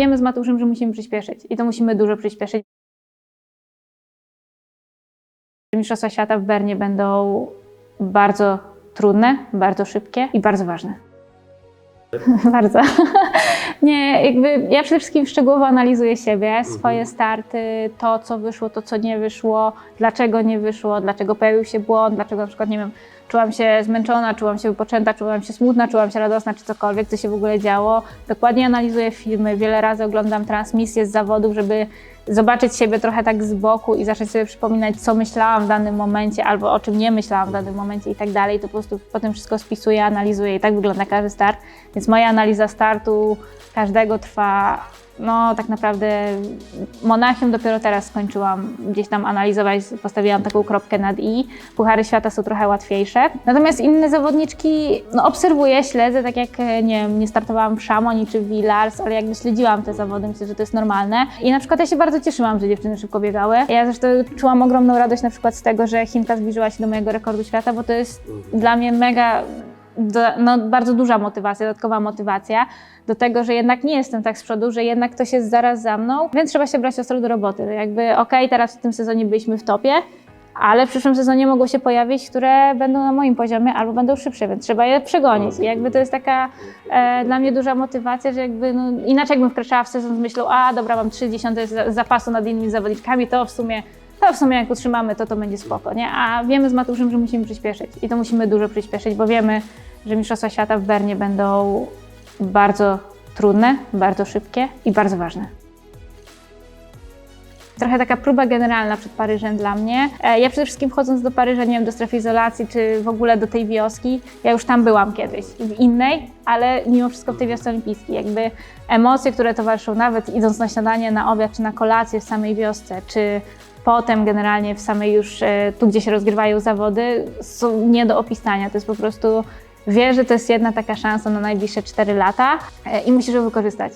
Wiemy z Mateuszem, że musimy przyspieszyć i to musimy dużo przyspieszyć. Mistrzostwa Świata w Bernie będą bardzo trudne, bardzo szybkie i bardzo ważne. bardzo. Nie, jakby ja przede wszystkim szczegółowo analizuję siebie, swoje starty, to co wyszło, to co nie wyszło, dlaczego nie wyszło, dlaczego pojawił się błąd, dlaczego na przykład, nie wiem, czułam się zmęczona, czułam się wypoczęta, czułam się smutna, czułam się radosna, czy cokolwiek, co się w ogóle działo. Dokładnie analizuję filmy, wiele razy oglądam transmisje z zawodów, żeby zobaczyć siebie trochę tak z boku i zacząć sobie przypominać, co myślałam w danym momencie, albo o czym nie myślałam w danym momencie i tak dalej. To po prostu potem wszystko spisuję, analizuję i tak wygląda każdy start. Więc moja analiza startu każdego trwa, no tak naprawdę Monachium dopiero teraz skończyłam gdzieś tam analizować, postawiłam taką kropkę nad i. Puchary świata są trochę łatwiejsze. Natomiast inne zawodniczki, no obserwuję, śledzę, tak jak e, nie wiem, nie startowałam w Chamonix czy w Villars, ale jakby śledziłam te zawody, myślę, że to jest normalne. I na przykład ja się bardzo cieszyłam, że dziewczyny szybko biegały. Ja zresztą czułam ogromną radość na przykład z tego, że Chinka zbliżyła się do mojego rekordu świata, bo to jest dla mnie mega do, no, bardzo duża motywacja, dodatkowa motywacja do tego, że jednak nie jestem tak z przodu, że jednak ktoś jest zaraz za mną, więc trzeba się brać ostro do roboty. Jakby okej, teraz w tym sezonie byliśmy w topie, ale w przyszłym sezonie mogą się pojawić, które będą na moim poziomie albo będą szybsze, więc trzeba je przegonić. I jakby to jest taka e, dla mnie duża motywacja, że jakby no, inaczej jakbym wkraczała w sezon z myślą, a dobra, mam 30 za- zapasu nad innymi zawodniczkami, to w sumie to w sumie jak utrzymamy, to to będzie spoko, nie? A wiemy z Mateuszem, że musimy przyspieszyć i to musimy dużo przyspieszyć, bo wiemy, że Mistrzostwa Świata w Bernie będą bardzo trudne, bardzo szybkie i bardzo ważne. Trochę taka próba generalna przed Paryżem dla mnie. E, Ja przede wszystkim wchodząc do Paryża, nie wiem, do strefy izolacji, czy w ogóle do tej wioski, ja już tam byłam kiedyś, w innej, ale mimo wszystko w tej wiosce olimpijskiej. Jakby emocje, które towarzyszą nawet idąc na śniadanie, na obiad, czy na kolację w samej wiosce, czy potem generalnie w samej już, e, tu gdzie się rozgrywają zawody, są nie do opisania. To jest po prostu, wiesz, że to jest jedna taka szansa na najbliższe 4 lata e, i musisz ją wykorzystać.